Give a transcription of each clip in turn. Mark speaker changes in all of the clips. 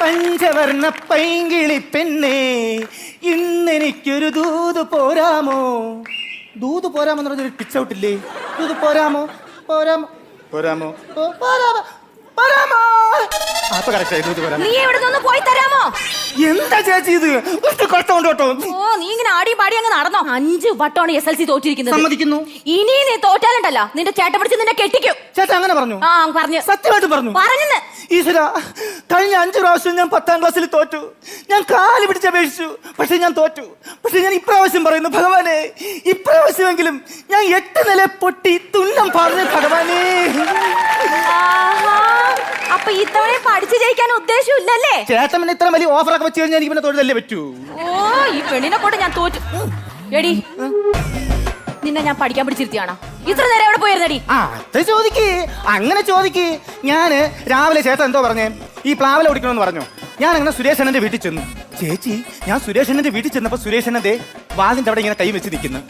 Speaker 1: പഞ്ചവർണ പൈങ്കിളി പെണ്ണേ ഇന്നെനിക്കൊരു ദൂത് പോരാമോ? ദൂത് പോരാമോ എന്ന് പറഞ്ഞൊരു പിച്ച് ഔട്ടില്ലേ ദൂത് പോരാമോ? പോരാമോ? പോരാമോ? പോരാമോ പോരാമോ?
Speaker 2: നീ ഇവിടെ നിന്ന് പോയി തരാമോ?
Speaker 1: എന്താ ചേച്ചി ഇത്? ഒറ്റ കഷ്ടമുണ്ട് കേട്ടോ.
Speaker 2: ഓ നീ ഇങ്ങനെ ആടി പാടി അങ്ങ് നടന്നോ? അഞ്ച് വട്ടമാണ് എസ് എൽ സി തോറ്റിരിക്കുന്നത്.
Speaker 1: സമ്മതിക്കുന്നു.
Speaker 2: ഇനി നീ തോറ്റാലുണ്ടല്ലോ. നിന്റെ പിടിച്ച് നിന്നെ കെട്ടിക്കും.
Speaker 1: ചേട്ടൻ അങ്ങനെ പറഞ്ഞു.
Speaker 2: ആ പറഞ്ഞു.
Speaker 1: സത്യമായിട്ട് പറഞ്ഞു.
Speaker 2: പറഞ്ഞെന്ന്.
Speaker 1: ഈശ്വര കഴിഞ്ഞ അഞ്ചു പ്രാവശ്യം ഞാൻ പത്താം ക്ലാസ്സിൽ തോറ്റു. ഞാൻ കാൽ പിടിച്ചപേക്ഷിച്ചു പക്ഷെ ഞാൻ തോറ്റു. പക്ഷെ ഞാൻ ഇപ്രാവശ്യം പറയുന്നു ഭഗവാനെ ഇപ്രാവശ്യമെങ്കിലും ഞാൻ എട്ട് നില പൊട്ടി തുന്നം പറഞ്ഞു ഭഗവാനെ.
Speaker 2: അപ്പൊ ഇത്തവണ പഠിച്ചു ജയിക്കാൻ ഉദ്ദേശമില്ലല്ലേ?
Speaker 1: ചേട്ടൻ പിന്നെ ഇത്ര വലിയ ഓഫറൊക്കെ വെച്ച് കഴിഞ്ഞാൽ എനിക്ക് പിന്നെ തൊഴിലല്ലേ പറ്റൂ?
Speaker 2: ഓ ഈ പെണ്ണിനെ കൊണ്ട് ഞാൻ തോറ്റു. എടി നിന്നെ ഞാൻ പഠിക്കാൻ പിടിച്ചിരുത്തിയാണോ? ഇത്ര നേരം എവിടെ പോയിരുന്നടി?
Speaker 1: ആ അത് ചോദിക്ക്. അങ്ങനെ ചോദിക്ക്. ഞാൻ രാവിലെ ചേട്ടൻ എന്തോ പറഞ്ഞേ ഈ പ്ലാവല ഓടിക്കണമെന്ന് പറഞ്ഞു. ഞാൻ അങ്ങനെ സുരേഷ് അണ്ണന്റെ വീട്ടിൽ ചെന്നു. ചേച്ചി ഞാൻ സുരേഷ് അണ്ണന്റെ വീട്ടിൽ ചെന്നപ്പോ സുരേഷ് അണ്ണന്റെ വാതിന്റെ അവിടെ ഇങ്ങനെ കൈ വെച്ച് നിൽക്കുന്നു.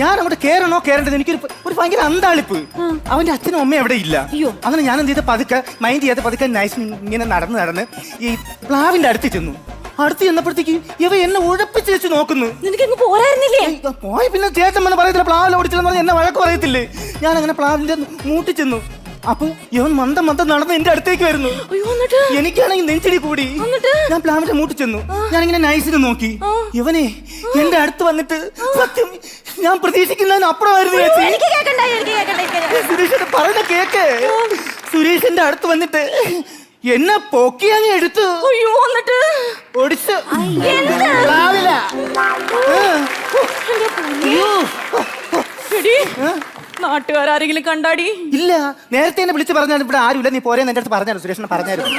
Speaker 1: ഞാൻ അങ്ങോട്ട് കേറണോ കേറേണ്ടത് എനിക്കൊരു ഒരു ഭയങ്കര അന്താളിപ്പ്. അവന്റെ അച്ഛനും അമ്മയും അവിടെ ഇല്ല.
Speaker 2: അയ്യോ.
Speaker 1: അങ്ങനെ ഞാൻ എന്ത് ചെയ്ത? പതുക്കെ മൈൻഡ് ചെയ്യാതെ പതുക്കെ നൈസ് ഇങ്ങനെ നടന്ന് നടന്ന് ഈ പ്ലാവിന്റെ അടുത്ത് ചെന്നു. അടുത്ത് ചെന്നപ്പോഴത്തേക്ക് ഇവ എന്നെ ഉഴപ്പിച്ച് വെച്ച് നോക്കുന്നു. പോയി പിന്നെ ചേട്ടൻ വന്ന് പറയത്തില്ല പ്ലാവിൽ ഓടിച്ചില്ലെന്ന് പറഞ്ഞ് എന്നെ വഴക്ക് പറയത്തില്ലേ? ഞാൻ അങ്ങനെ പ്ലാവിന്റെ മൂട്ടി ചെന്നു. അപ്പൊ ഇവൻ മന്ദം മന്ദം നടന്ന് എന്റെ അടുത്തേക്ക് വരുന്നു. എനിക്കാണെങ്കിൽ നെഞ്ചിടി കൂടി? ഞാൻ പ്ലാവിന്റെ മൂട്ടി ചെന്നു. ഞാനിങ്ങനെ നൈസിന് നോക്കി. ഇവനെ എന്റെ അടുത്ത് വന്നിട്ട് സത്യം ഞാൻ പ്രതീക്ഷിക്കുന്നതിന് അപ്പുറമായിരുന്നു ചേച്ചി.
Speaker 2: പറഞ്ഞ.
Speaker 1: സുരേഷിന്റെ കേക്ക്. സുരേഷിന്റെ അടുത്ത് വന്നിട്ട് എന്നെ പൊക്കി അങ്ങ് എടുത്തു
Speaker 2: അയ്യോ എന്നിട്ട്
Speaker 1: ഒടിച്ച്.
Speaker 2: നാട്ടുകാരെങ്കിലും കണ്ടാടി?
Speaker 1: ഇല്ല നേരത്തെ എന്നെ വിളിച്ച് പറഞ്ഞാൽ ഇവിടെ ആരുമില്ല. നീ പോരെ എന്റെ അടുത്ത് പറഞ്ഞാലും സുരേഷിനെ പറഞ്ഞായിരുന്നു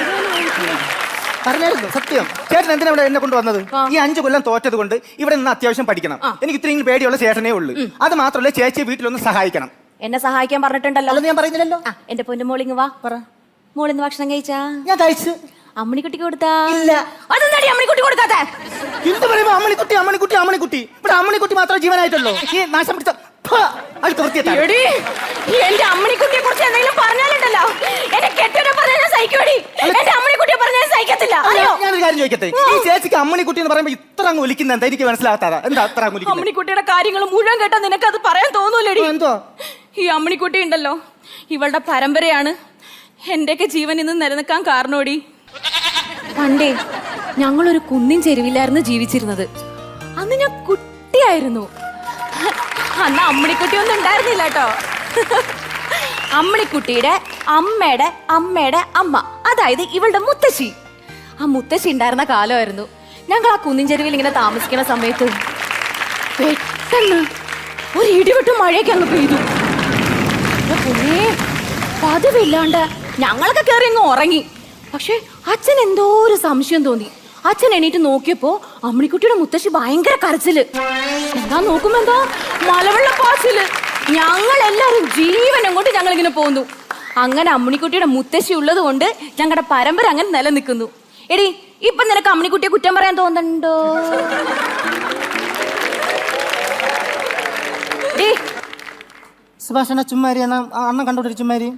Speaker 1: പറഞ്ഞായിരുന്നു? സത്യം. ചേട്ടൻ എന്തിനാ ഇവിടെ എന്നെ കൊണ്ട് വന്നത്? ഈ അഞ്ചു കൊല്ലം തോറ്റത് കൊണ്ട് ഇവിടെ നിന്ന് അത്യാവശ്യം പഠിക്കണം. എനിക്ക് ഇത്രയും പേടിയുള്ള ചേട്ടനേ ഉള്ളൂ. അത് മാത്രമല്ല ചേച്ചിയെ വീട്ടിലൊന്ന് സഹായിക്കണം.
Speaker 2: എന്നെ സഹായിക്കാൻ പറഞ്ഞിട്ടുണ്ടല്ലോ.
Speaker 1: ഞാൻ പറയുന്നില്ലല്ലോ?
Speaker 2: എന്റെ പൊന്നു മോളിങ് വാ.
Speaker 1: പറ.
Speaker 2: മോളിന്ന് ഭക്ഷണം കഴിച്ചാ?
Speaker 1: ഞാൻ കഴിച്ചു.
Speaker 2: അമ്മണിക്കുട്ടിക്ക് കൊടുത്താ?
Speaker 1: ഇല്ല.
Speaker 2: അതെന്താടി അമ്മണിക്കുട്ടി കൊടുക്കാത്തെ?
Speaker 1: എന്ത് പറയുമ്പോ അമ്മണിക്കുട്ടി അമ്മണിക്കുട്ടി അമ്മണിക്കുട്ടി. ഇവിടെ അമ്മണിക്കുട്ടി മാത്രമേ ജീവനായിട്ടുള്ളൂ. ഈ നാശം പിടിച്ച ഫ, അഴുക്ക്
Speaker 2: എടി എന്റെ അമ്മണിക്കുട്ടിയെ കുറിച്ച് എന്തെങ്കിലും പറഞ്ഞാലുണ്ടല്ലോ. പറഞ്ഞാൽ സഹിക്കുവടി എന്റെ സഹിക്കത്തില്ല
Speaker 1: അല്ല,
Speaker 2: അറിയോ?
Speaker 1: ഞാനൊരു കാര്യം ചോദിക്കട്ടെ? ഈ ചേച്ചിക്ക് അമ്മണിക്കുട്ടി എന്ന് പറയുമ്പോൾ ഇത്ര അങ്ങ് ഒലിക്കുന്ന എന്താ? എനിക്ക് മനസ്സിലാകാത്ത എന്താ അത്ര അങ്ങ് ഒലിക്കുന്നത്
Speaker 2: അമ്മണിക്കുട്ടിയുടെ കാര്യങ്ങൾ മുഴുവൻ കേട്ടാ നിനക്ക് അത് പറയാൻ തോന്നൂലടി? ഈ അമ്മണിക്കുട്ടി ഉണ്ടല്ലോ. ഇവളുടെ പരമ്പരയാണ്. എന്റെയൊക്കെ ജീവൻ ഇന്ന് നിലനിൽക്കാൻ കാരണോടി. പണ്ടേ ഞങ്ങളൊരു കുന്നിൻ ചെരുവിലായിരുന്നു ജീവിച്ചിരുന്നത്. അന്ന് ഞാൻ കുട്ടിയായിരുന്നു. അന്ന് അമ്മണിക്കുട്ടി ഒന്നും ഉണ്ടായിരുന്നില്ല കേട്ടോ. അമ്മണിക്കുട്ടിയുടെ അമ്മയുടെ അമ്മയുടെ അമ്മ അതായത് ഇവളുടെ മുത്തശ്ശി. ആ മുത്തശ്ശി ഉണ്ടായിരുന്ന കാലമായിരുന്നു. ഞങ്ങൾ ആ കുന്നിൻചെരുവിൽ ഇങ്ങനെ താമസിക്കുന്ന സമയത്ത് പെട്ടെന്ന് ഒരു ഇടിവിട്ട് മഴയൊക്കെ അങ്ങ് പെയ്തു. പതിവില്ലാണ്ട് ഞങ്ങളൊക്കെ കയറി അങ്ങ് ഉറങ്ങി. പക്ഷെ അച്ഛൻ എന്തോ ഒരു സംശയം തോന്നി. അച്ഛൻ എണീറ്റ് നോക്കിയപ്പോ അമ്മണിക്കുട്ടിയുടെ മുത്തശ്ശി ഭയങ്കര കരച്ചിൽ. എന്താ നോക്കുമ്പോ എന്താ? മലവെള്ള പാച്ചിൽ. ഞങ്ങൾ എല്ലാരും ജീവൻ അങ്ങോട്ട് ഞങ്ങൾ ഇങ്ങനെ പോന്നു. അങ്ങനെ അമ്മണിക്കുട്ടിയുടെ മുത്തശ്ശി ഉള്ളത് കൊണ്ട് ഞങ്ങളുടെ പരമ്പര അങ്ങനെ നിലനിൽക്കുന്നു. എടി ഇപ്പൊ നിനക്ക് അമ്മിണിക്കുട്ടിയെ കുറ്റം പറയാൻ തോന്നുന്നുണ്ടോ?
Speaker 1: സുഭാഷണ ചുമ്മാരി അണ്ണൻ കണ്ടോട്ടൊരു ചുമ്മാരി.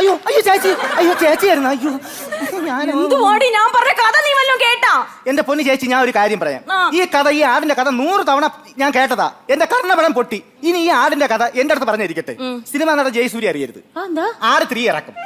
Speaker 1: അയ്യോ അയ്യോ ചേച്ചി അയ്യോ ചേച്ചിയായിരുന്നു അയ്യോ. ഞാൻ
Speaker 2: എന്തുവാടി ഞാൻ പറഞ്ഞ കഥ നീ വല്ലതും കേട്ടാ?
Speaker 1: എന്റെ പൊന്നു ചേച്ചി ഞാൻ ഒരു കാര്യം പറയാം. ഈ കഥ ഈ ആടിന്റെ കഥ നൂറ് തവണ ഞാൻ കേട്ടതാ. എന്റെ കർണപടം പൊട്ടി. ഇനി ഈ ആടിന്റെ കഥ എന്റെ അടുത്ത് പറഞ്ഞിരിക്കട്ടെ. സിനിമ നടൻ ജയസൂര്യ അറിയരുത്. ആറ് ത്രീ ഇറക്കും.